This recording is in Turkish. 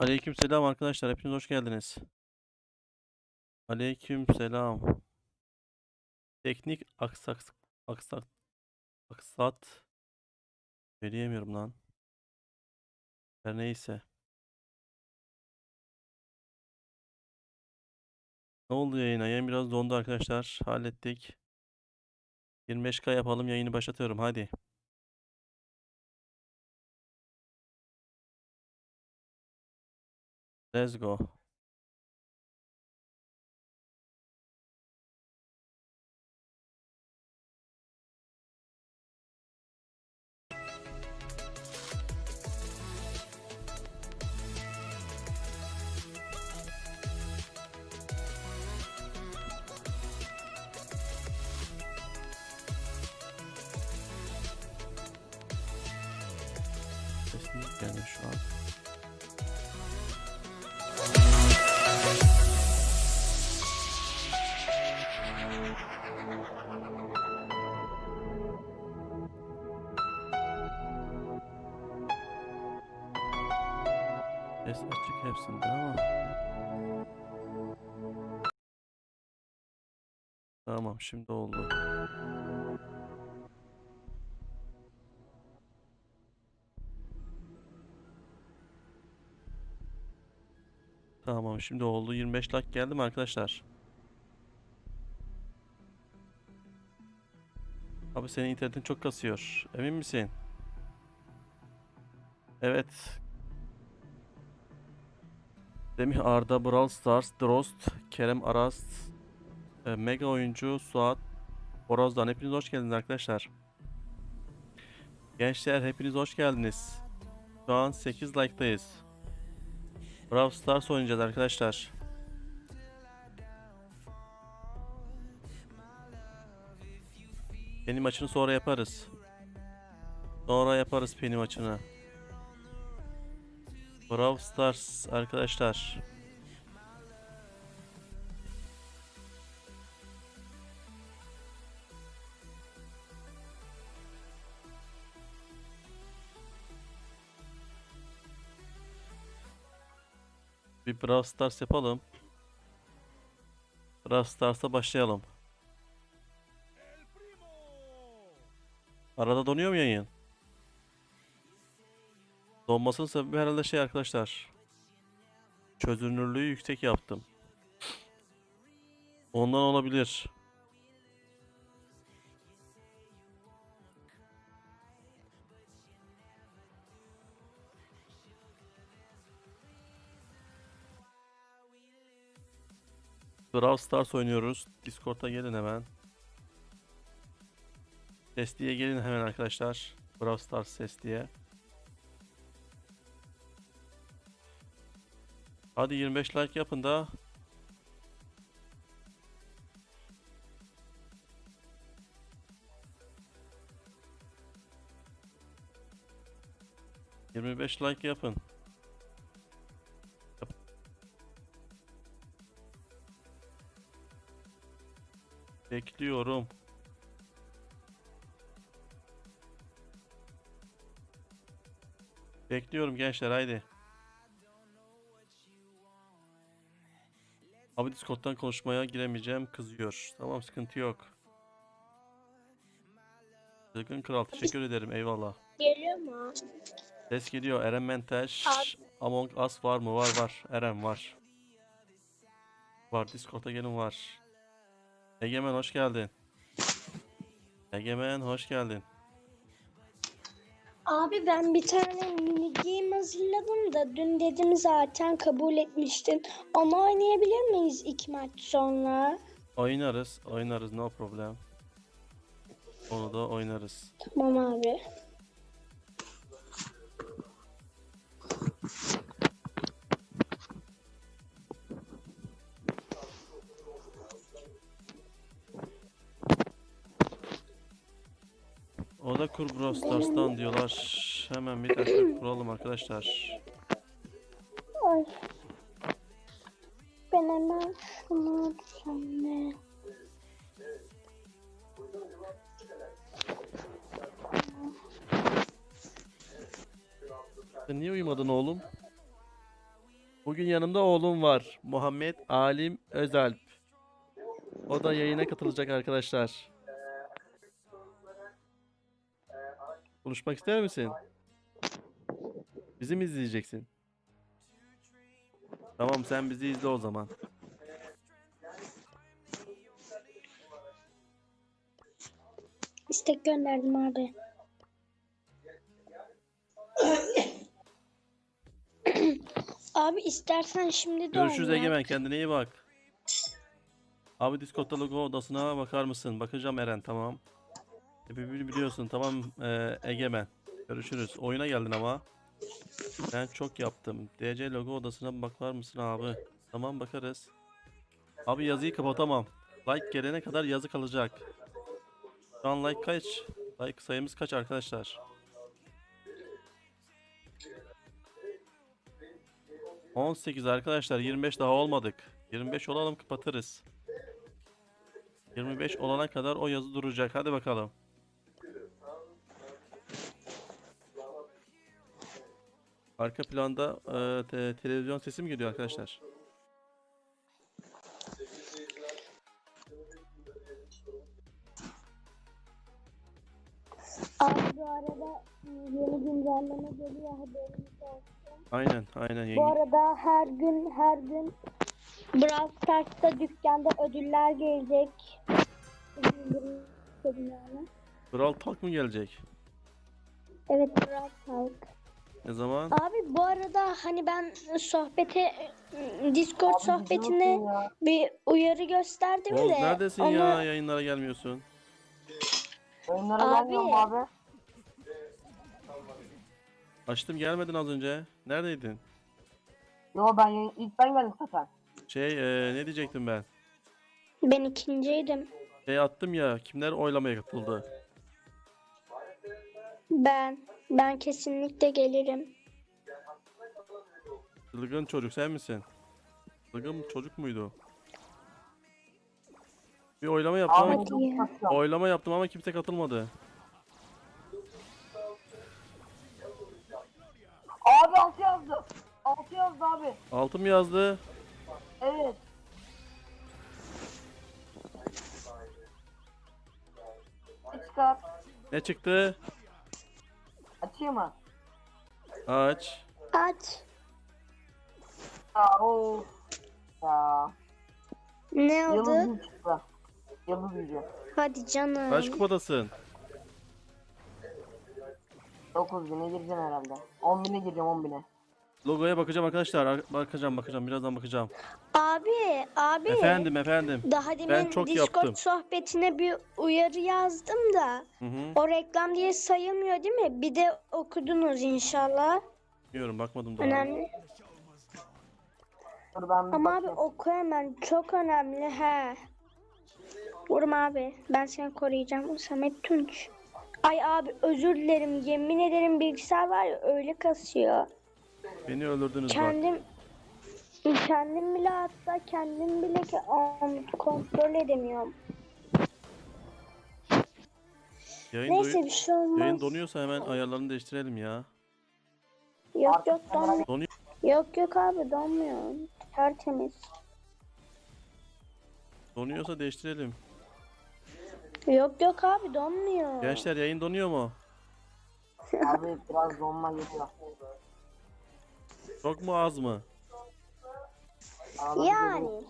Aleykümselam arkadaşlar. Hepiniz hoş geldiniz. Aleykümselam. Teknik aksak aksak aksat söyleyemiyorum lan. Her neyse. Ne oldu yayına? Yayın biraz dondu arkadaşlar. Hallettik. 25K yapalım. Yayını başlatıyorum. Hadi. Let's go. This is gonna shop. Ses açık hepsinde ama. Tamam şimdi oldu. Tamam şimdi oldu. 25 like geldi mi arkadaşlar? Abi senin internetin çok kasıyor. Emin misin? Evet. Semih Arda, Brawl Stars, Drost, Kerem Aras, e, Mega oyuncu Suat, Horoz'dan hepiniz hoş geldiniz arkadaşlar. Gençler hepiniz hoş geldiniz. Şu an 8 like'dayız. Brawl Stars oynayacağız arkadaşlar. Benim maçını sonra yaparız. Sonra yaparız Penny maçını. Brawl Stars arkadaşlar. Bir Brawl Stars yapalım. Brawl Stars'a başlayalım. Arada donuyor mu yayın? Donmasının sebebi herhalde şey arkadaşlar. Çözünürlüğü yüksek yaptım. Ondan olabilir. Brawl Stars oynuyoruz. Discord'a gelin hemen. Ses diye gelin hemen arkadaşlar. Brawl Stars ses Hadi 25 like yapın da. Yirmi beş like yapın. Yap. Bekliyorum. Bekliyorum gençler haydi. Abi Discord'dan konuşmaya giremeyeceğim kızıyor. Tamam sıkıntı yok. Çılgın Kral teşekkür ederim eyvallah. Geliyor mu? Ses geliyor Eren Menteş. Abi- Among Us var mı? Var var. Eren var. Var Discord'a gelin var. Egemen hoş geldin. Egemen hoş geldin. Abi ben bir tane mini game hazırladım da dün dedim zaten kabul etmiştin. Onu oynayabilir miyiz iki maç sonra? Oynarız. Oynarız no problem. Onu da oynarız. Tamam abi. O da kur Brawl Stars'tan diyorlar. Hemen bir dakika kuralım arkadaşlar. Ay. Ben hemen şunu düzenle. Sen niye uyumadın oğlum? Bugün yanımda oğlum var. Muhammed Alim Özalp. O da yayına katılacak arkadaşlar. Konuşmak ister misin? Bizi mi izleyeceksin? Tamam sen bizi izle o zaman. İstek gönderdim abi. abi istersen şimdi de Görüşürüz oyna. Egemen kendine iyi bak. Abi Discord'da logo odasına bakar mısın? Bakacağım Eren tamam. Birbirini biliyorsun tamam e, Egemen. Görüşürüz. Oyuna geldin ama. Ben çok yaptım. DC logo odasına bakar mısın abi? Tamam bakarız. Abi yazıyı kapatamam. Like gelene kadar yazı kalacak. Şu an like kaç? Like sayımız kaç arkadaşlar? 18 arkadaşlar 25 daha olmadık. 25 olalım kapatırız. 25 olana kadar o yazı duracak. Hadi bakalım. Arka planda e, te- televizyon sesi mi geliyor arkadaşlar? Abi bu arada yeni güncelleme geliyor haberiniz olsun. Aynen aynen Bu yenge. arada her gün her gün Brawl Stars'ta dükkanda ödüller gelecek. İndirim istedim yani. Brawl Talk mı gelecek? Evet Brawl Talk. Ne zaman? Abi bu arada hani ben sohbete Discord Abi sohbetine bir uyarı gösterdim Oğuz de neredesin onu ya? Yayınlara gelmiyorsun. Oyunlara Abi. gelmiyorum abi. Açtım gelmedin az önce. Neredeydin? Yo ben yayın- ilk ben geldim zaten. Şey e, ne diyecektim ben? ben ikinciydim. Şey attım ya kimler oylamaya katıldı? Ben ben kesinlikle gelirim. Çılgın çocuk sen misin? Çılgın çocuk muydu? Bir oylama yaptım ama Hadi ya. oylama yaptım ama kimse katılmadı. Abi altı yazdı. Altı yazdı abi. Altım yazdı. Evet. Çıkar? Ne çıktı? Açayım mı? Aç. Aç. Ya of. Ya. Ne Yıldız oldu? gücü çıktı. Yıldız gücü. Hadi canım. Kaç kupadasın? 9 bine gireceğim herhalde. 10 bine gireceğim 10 bine. Logoya bakacağım arkadaşlar. Ar- Bakacağım bakacağım. Birazdan bakacağım. Abi, abi. Efendim efendim. Daha demin çok Discord yaptım. sohbetine bir uyarı yazdım da Hı hı. o reklam diye sayılmıyor değil mi? Bir de okudunuz inşallah. Bilmiyorum bakmadım daha. Önemli. Dur ben Ama abi bakayım. oku hemen. Çok önemli he. Vurma abi. Ben seni koruyacağım. Samet Tunç. Ay abi özür dilerim. Yemin ederim bilgisayar var ya öyle kasıyor. Beni öldürdünüz bak. Kendim kendim bile hatta kendim bile ki am, kontrol edemiyorum. Yayın, Neyse bir şey olmaz. yayın donuyorsa hemen ayarlarını değiştirelim ya. Yok yok donmuyor. Donuyor. Yok yok abi donmuyor. Tertemiz. Donuyorsa değiştirelim. Yok yok abi donmuyor. Gençler yayın donuyor mu? Abi biraz donma geliyor. Çok mu az mı? Yani